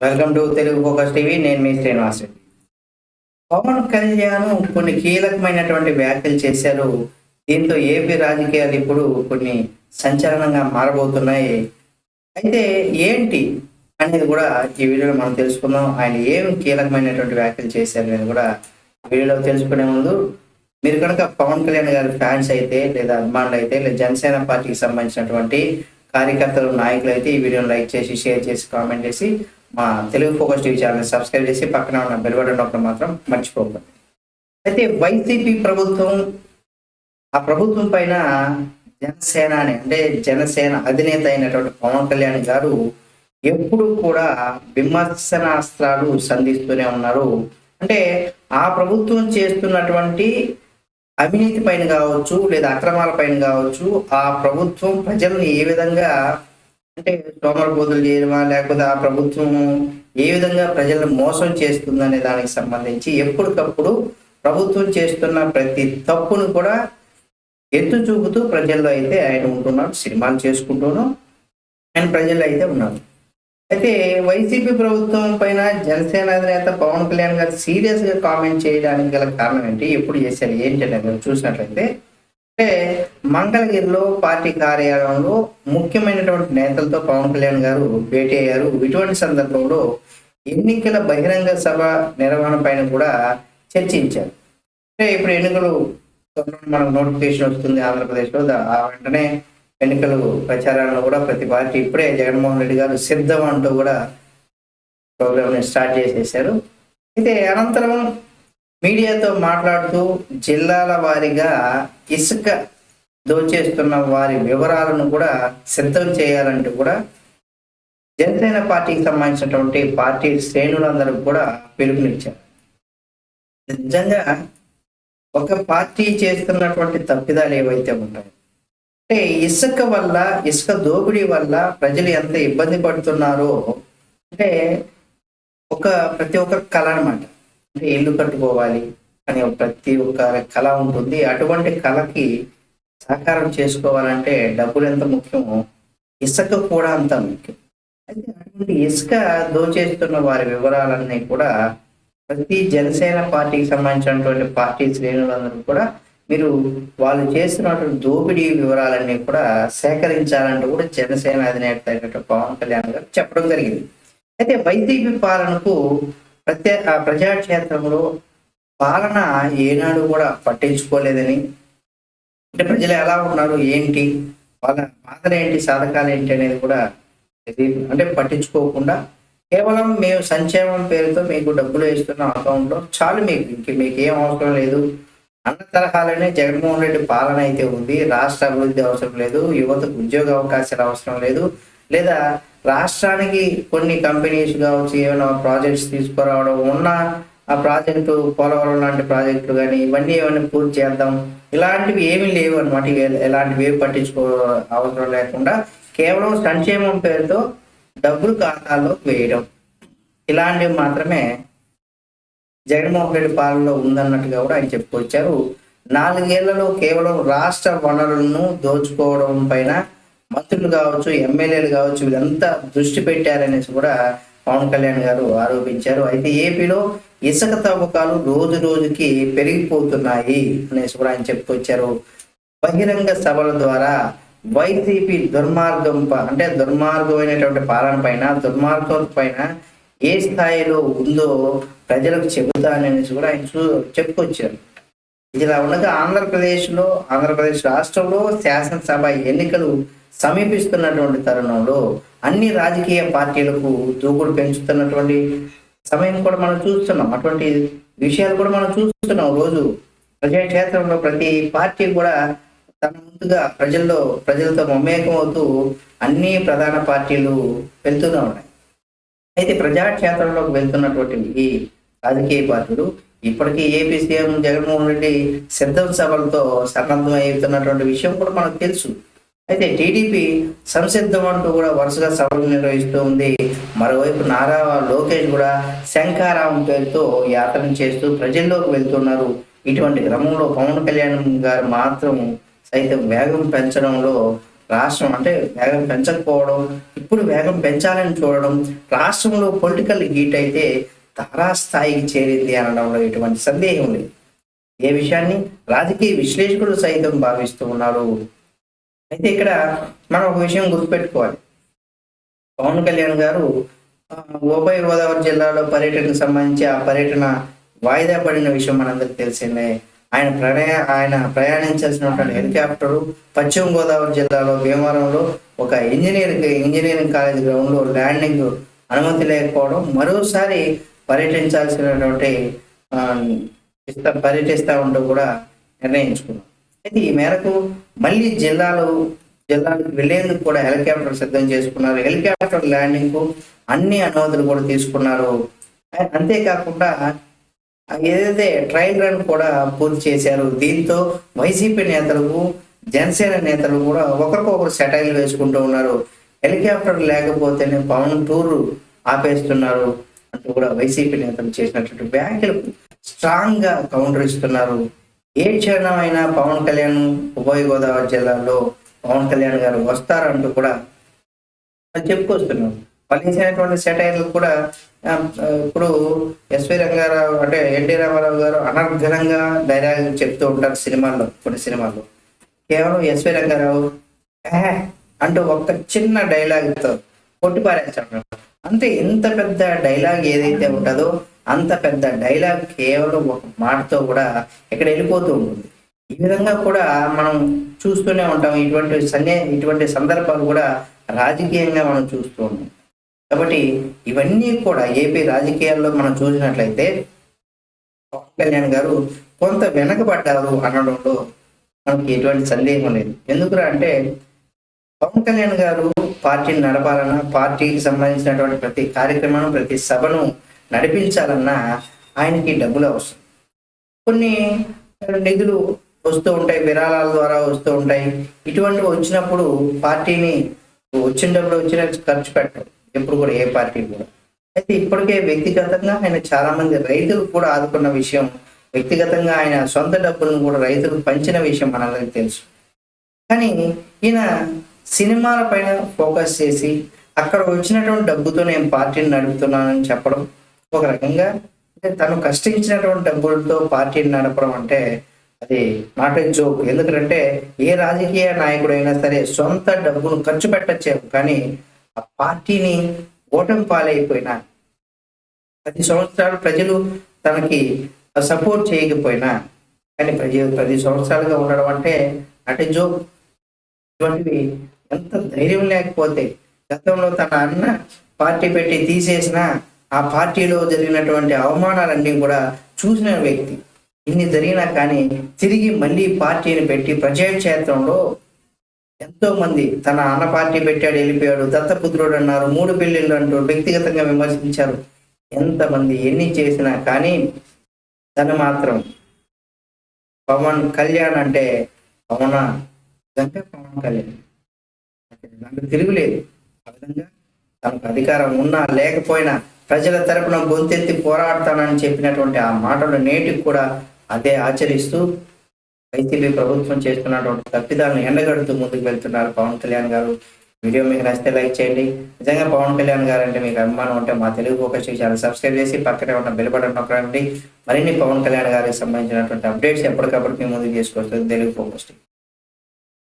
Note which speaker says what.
Speaker 1: Welcome to Telugu focus TV. నేను మీ శ్రీనివాస్ రెడ్డి. పవన్ కళ్యాణ్ కొన్ని కీలకమైనటువంటి వ్యాఖ్యలు చేశారు. దీంతో ఏపీ రాజకీయాలు ఇప్పుడు కొన్ని సంచలనంగా మారబోతున్నాయి. అయితే ఏంటి అనేది కూడా ఈ వీడియోలో మనం తెలుసుకుందాం. ఆయన ఏం కీలకమైనటువంటి వ్యాఖ్యలు చేశారు అనేది కూడా వీడియోలో తెలుసుకునే ముందు మీరు కనుక పవన్ కళ్యాణ్ గారి ఫ్యాన్స్ అయితే లేదా అభిమానులు అయితే లేదా జనసేన పార్టీకి సంబంధించినటువంటి కార్యకర్తలు నాయకులు అయితే ఈ వీడియోని లైక్ చేసి షేర్ చేసి కామెంట్ చేసి మా Telugu focus TV channel subscribe చేసి పక్కన ఉన్న బెల్ బటన్ నొక్కడం మాత్రం మర్చిపోకండి అయితే వైసీపీ ప్రభుత్వం ఆ ప్రభుత్వం పైన జనసేన అని అంటే జనసేన అధినేత అయినటువంటి పవన్ కళ్యాణ్ గారు ఎప్పుడు కూడా విమర్శనాస్త్రాలు సంధిస్తూనే ఉన్నారు. అంటే ఆ ప్రభుత్వం చేస్తున్నటువంటి అవినీతి పైన కావచ్చు లేదా అక్రమాల పైన కావచ్చు ఆ ప్రభుత్వం ప్రజల్ని ఏ విధంగా అంటే సోమరబోధులు చేయడమా లేకపోతే ఆ ప్రభుత్వం ఏ విధంగా ప్రజలను మోసం చేస్తుందనే దానికి సంబంధించి ఎప్పటికప్పుడు ప్రభుత్వం చేస్తున్న ప్రతి తప్పును కూడా ఎత్తు చూపుతూ ప్రజల్లో అయితే ఆయన ఉంటున్నాడు సినిమాలు చేసుకుంటూను ఆయన ప్రజల్లో అయితే ఉన్నాడు. అయితే వైసీపీ ప్రభుత్వం పైన జనసేన అధినేత పవన్ కళ్యాణ్ గారు సీరియస్గా కామెంట్ చేయడానికి గల కారణం ఏంటి? ఎప్పుడు చేశారు? ఏంటి అనేది చూసినట్లయితే అంటే మంగళగిరిలో పార్టీ కార్యాలయంలో ముఖ్యమైనటువంటి నేతలతో పవన్ కళ్యాణ్ గారు భేటీ అయ్యారు. ఇటువంటి సందర్భంలో ఎన్నికల బహిరంగ సభ నిర్వహణ పైన కూడా చర్చించారు. అంటే ఇప్పుడు ఎన్నికలు మనకు నోటిఫికేషన్ వస్తుంది ఆంధ్రప్రదేశ్లో. ఆ వెంటనే ఎన్నికలు ప్రచారాలను కూడా ప్రతి పార్టీ ఇప్పుడే జగన్మోహన్ రెడ్డి గారు సిద్ధం అంటూ కూడా ప్రోగ్రామ్ని స్టార్ట్ చేసేసారు. అయితే అనంతరం మీడియాతో మాట్లాడుతూ జిల్లాల వారీగా ఇసుక దోచేస్తున్న వారి వివరాలను కూడా సిద్ధం చేయాలంటూ కూడా జనసేన పార్టీకి సంబంధించినటువంటి పార్టీ శ్రేణులందరూ కూడా పిలుపునిచ్చారు. నిజంగా ఒక పార్టీ చేస్తున్నటువంటి తప్పిదాలు ఏవైతే ఉంటాయి అంటే ఇసుక వల్ల ఇసుక దోపిడీ వల్ల ప్రజలు ఎంత ఇబ్బంది పడుతున్నారో అంటే ఒక ప్రతి ఒక్క కళ అనమాట అంటే ఇల్లు కట్టుకోవాలి అనే ఒక ప్రతి ఒక్క కళ ఉంటుంది. అటువంటి కళకి సహకారం చేసుకోవాలంటే డబ్బులు ఎంత ముఖ్యమో ఇసుక కూడా అంత ముఖ్యం. అయితే అటువంటి ఇసుక దోచేస్తున్న వారి వివరాలన్నీ కూడా ప్రతి జనసేన పార్టీకి సంబంధించినటువంటి పార్టీ శ్రేణులందరూ కూడా మీరు వాళ్ళు చేస్తున్నటువంటి దోపిడీ వివరాలన్నీ కూడా సేకరించాలంటూ కూడా జనసేన అధినేత అయినటువంటి పవన్ కళ్యాణ్ గారు చెప్పడం జరిగింది. అయితే వైసీపీ పాలనకు ప్రత్యే ఆ ప్రజాక్షేత్రంలో పాలన ఏనాడు కూడా పట్టించుకోలేదని. అంటే ప్రజలు ఎలా ఉన్నారు ఏంటి వాళ్ళ బాధలు ఏంటి సాధకాలు ఏంటి అనేది కూడా తెలియదు అంటే పట్టించుకోకుండా కేవలం మేము సంక్షేమం పేరుతో మీకు డబ్బులు వేస్తున్నాం అకౌంట్లో చాలు మీకు ఇంక మీకు ఏం అవసరం లేదు. అన్న తరహాలోనే జగన్మోహన్ రెడ్డి పాలన అయితే ఉంది. రాష్ట్ర అభివృద్ధి అవసరం లేదు యువతకు ఉద్యోగ అవకాశాలు అవసరం లేదు. లేదా రాష్ట్రానికి కొన్ని కంపెనీస్ కావచ్చు ఏమైనా ప్రాజెక్ట్స్ తీసుకురావడం ఉన్న ఆ ప్రాజెక్టు పోలవరం లాంటి ప్రాజెక్టులు కానీ ఇవన్నీ ఏమైనా పూర్తి చేద్దాం. ఇలాంటివి ఏమీ లేవు అనమాట ఎలాంటివి ఏమి పట్టించుకో అవసరం లేకుండా కేవలం సంక్షేమం పేరుతో డబ్బులు ఖాతాల్లో వేయడం. ఇలాంటివి మాత్రమే జగన్మోహన్ రెడ్డి పాలనలో ఉందన్నట్టుగా కూడా ఆయన చెప్పుకొచ్చారు. నాలుగేళ్ళలో కేవలం రాష్ట్ర వనరులను దోచుకోవడం పైన మంత్రులు కావచ్చు ఎమ్మెల్యేలు కావచ్చు వీళ్ళంతా దృష్టి పెట్టారనేసి కూడా పవన్ కళ్యాణ్ గారు ఆరోపించారు. అయితే ఏపీలో ఇసుక తవ్వకాలు రోజు రోజుకి పెరిగిపోతున్నాయి అనేసి కూడా ఆయన చెప్పుకొచ్చారు. బహిరంగ సభల ద్వారా వైసీపీ దుర్మార్గం అంటే దుర్మార్గమైనటువంటి పాలన పైన దుర్మార్గం పైన ఏ స్థాయిలో ఉందో ప్రజలకు చెబుతాననేసి కూడా ఆయన చూ చెప్పుకొచ్చారు. ఇలా ఉండగా ఆంధ్రప్రదేశ్లో ఆంధ్రప్రదేశ్ రాష్ట్రంలో శాసనసభ ఎన్నికలు సమీపిస్తున్నటువంటి తరుణంలో అన్ని రాజకీయ పార్టీలకు దూకుడు పెంచుతున్నటువంటి సమయం కూడా మనం చూస్తున్నాం. అటువంటి విషయాలు కూడా మనం చూస్తున్నాం. రోజు ప్రజాక్షేత్రంలో ప్రతి పార్టీ కూడా తన ముందుగా ప్రజల్లో ప్రజలతో మమేకం అవుతూ అన్ని ప్రధాన పార్టీలు వెళ్తూనే ఉన్నాయి. అయితే ప్రజాక్షేత్రంలోకి వెళ్తున్నటువంటి ఈ రాజకీయ పార్టీలు ఇప్పటికీ ఏపీ సీఎం జగన్మోహన్ రెడ్డి సిద్ధం సభలతో సన్నద్ధం అవుతున్నటువంటి విషయం కూడా మనకు తెలుసు. అయితే టీడీపీ సంసిద్ధం అంటూ కూడా వరుసగా సభలు నిర్వహిస్తూ ఉంది. మరోవైపు నారా లోకేష్ కూడా శంఖారావం పేరుతో యాత్రను చేస్తూ ప్రజల్లోకి వెళ్తున్నారు. ఇటువంటి క్రమంలో పవన్ కళ్యాణ్ గారు మాత్రం సైతం వేగం పెంచడంలో రాష్ట్రం అంటే వేగం పెంచకపోవడం ఇప్పుడు వేగం పెంచాలని చూడడం రాష్ట్రంలో పొలిటికల్ హీట్ అయితే తారాస్థాయికి చేరింది అనడంలో ఎటువంటి సందేహం లేదు. ఏ విషయాన్ని రాజకీయ విశ్లేషకులు సైతం భావిస్తూ ఉన్నారు. అయితే ఇక్కడ మనం ఒక విషయం గుర్తుపెట్టుకోవాలి. పవన్ కళ్యాణ్ గారు ఉభయ గోదావరి జిల్లాలో పర్యటనకు సంబంధించి ఆ పర్యటన వాయిదా పడిన విషయం మనందరికి తెలిసిందే. ఆయన ప్రయాణ ఆయన ప్రయాణించాల్సినటువంటి హెలికాప్టర్ పశ్చిమ గోదావరి జిల్లాలో భీమవరంలో ఒక ఇంజనీరింగ్ ఇంజనీరింగ్ కాలేజ్ గ్రౌండ్లో ల్యాండింగ్ అనుమతి లేకపోవడం మరోసారి పర్యటించాల్సినటువంటి పర్యటిస్తూ పర్యటిస్తా ఉంటూ కూడా నిర్ణయించుకున్నాం. అయితే ఈ మేరకు మళ్ళీ జిల్లాలో జిల్లాలకు వెళ్ళేందుకు కూడా హెలికాప్టర్ సిద్ధం చేసుకున్నారు. హెలికాప్టర్ ల్యాండింగ్కు అన్ని అనుమతులు కూడా తీసుకున్నారు. అంతేకాకుండా ఏదైతే ట్రయల్ రన్ కూడా పూర్తి చేశారు దీంతో వైసీపీ నేతలకు జనసేన నేతలు కూడా ఒకరికొకరు సెటైల్ వేసుకుంటూ ఉన్నారు. హెలికాప్టర్ లేకపోతేనే పవన్ టూర్ ఆపేస్తున్నారు. అంటూ కూడా వైసీపీ నేతలు చేసినటువంటి వ్యాఖ్యలకు స్ట్రాంగ్గా కౌంటర్ ఇస్తున్నారు. ఏ క్షణమైనా పవన్ కళ్యాణ్ ఉభయ గోదావరి జిల్లాలో పవన్ కళ్యాణ్ గారు వస్తారంటూ కూడా చెప్పుకొస్తున్నాం. ఫలించినటువంటి సెటైర్లు కూడా ఇప్పుడు ఎస్వి రంగారావు అంటే ఎన్టీ రామారావు గారు అనర్ఘనంగా డైలాగ్ చెప్తూ ఉంటారు సినిమాల్లో కొన్ని సినిమాల్లో. కేవలం ఎస్వి రంగారావు అంటూ ఒక చిన్న డైలాగ్తో కొట్టిపారేస్తాడు. అంటే ఇంత పెద్ద డైలాగ్ ఏదైతే ఉంటుందో అంత పెద్ద డైలాగ్ కేవలం ఒక మాటతో కూడా ఇక్కడ వెళ్ళిపోతూ ఉంటుంది. ఈ విధంగా కూడా మనం చూస్తూనే ఉంటాం. ఇటువంటి సన్నే ఇటువంటి సందర్భాలు కూడా రాజకీయంగా మనం చూస్తూ ఉంటాం. కాబట్టి ఇవన్నీ కూడా ఏపీ రాజకీయాల్లో మనం చూసినట్లయితే పవన్ కళ్యాణ్ గారు కొంత వెనకబడ్డారు అనడంలో మనకి ఎటువంటి సందేహం లేదు. ఎందుకురా అంటే పవన్ కళ్యాణ్ గారు పార్టీని నడపాలన్నా పార్టీకి సంబంధించినటువంటి ప్రతి కార్యక్రమాన్ని ప్రతి సభను నడిపించాలన్నా ఆయనకి డబ్బులు అవసరం. కొన్ని నిధులు వస్తూ ఉంటాయి విరాళాల ద్వారా వస్తూ ఉంటాయి. ఇటువంటివి వచ్చినప్పుడు పార్టీని వచ్చిన డబ్బులు వచ్చిన ఖర్చు పెట్టడం ఎప్పుడు కూడా ఏ పార్టీ కూడా. అయితే ఇప్పటికే వ్యక్తిగతంగా ఆయన చాలా మంది రైతులు కూడా ఆదుకున్న విషయం వ్యక్తిగతంగా ఆయన సొంత డబ్బులను కూడా రైతులకు పంచిన విషయం మనందరికీ తెలుసు. కానీ ఈయన సినిమాల పైన ఫోకస్ చేసి అక్కడ వచ్చినటువంటి డబ్బుతో నేను పార్టీని నడుపుతున్నానని చెప్పడం ఒక రకంగా తను కష్టించినటువంటి డబ్బులతో పార్టీని నడపడం అంటే అది నాట్ ఏ జోక్ ఎందుకంటే ఏ రాజకీయ నాయకుడైనా సరే సొంత డబ్బును ఖర్చు పెట్టచ్చేమో కానీ ఆ పార్టీని ఓటమి పాలైపోయినా పది సంవత్సరాలు ప్రజలు తనకి సపోర్ట్ చేయకపోయినా కానీ ప్రజ పది సంవత్సరాలుగా ఉండడం అంటే అంటే జోక్ ఇటువంటివి ఎంత ధైర్యం లేకపోతే గతంలో తన అన్న పార్టీ పెట్టి తీసేసిన ఆ పార్టీలో జరిగినటువంటి అవమానాలన్నీ కూడా చూసిన వ్యక్తి. ఇన్ని జరిగినా కానీ తిరిగి మళ్ళీ పార్టీని పెట్టి ప్రజాక్షేత్రంలో ఎంతో మంది తన అన్న పార్టీ పెట్టాడు వెళ్ళిపోయాడు దత్తపుత్రుడు అన్నారు మూడు పెళ్ళిళ్ళు అంటూ వ్యక్తిగతంగా విమర్శించారు. ఎంతమంది ఎన్ని చేసినా కానీ తను మాత్రం పవన్ కళ్యాణ్ అంటే పవన నిజంగా పవన్ కళ్యాణ్. దాంట్లో తిరుగులేదు. ఆ విధంగా తనకు అధికారం ఉన్నా లేకపోయినా ప్రజల తరపున గొంతెత్తి పోరాడతానని చెప్పినటువంటి ఆ మాటలు నేటికి కూడా అదే ఆచరిస్తూ వైసీపీ ప్రభుత్వం చేస్తున్నటువంటి తప్పిదాలను ఎండగడుతూ ముందుకు వెళ్తున్నారు పవన్ కళ్యాణ్ గారు. వీడియో మీకు నచ్చితే లైక్ చేయండి. నిజంగా పవన్ కళ్యాణ్ గారు అంటే మీకు అభిమానం ఉంటే మా తెలుగు ఫోకస్ ఛానల్ సబ్స్క్రైబ్ చేసి పక్కనే ఉన్న బెల్ బటన్ నొక్కండి మరిన్ని పవన్ కళ్యాణ్ గారికి సంబంధించినటువంటి అప్డేట్స్ ఎప్పటికప్పుడు మీ ముందుకు తీసుకొస్తుంది తెలుగు ఫోకస్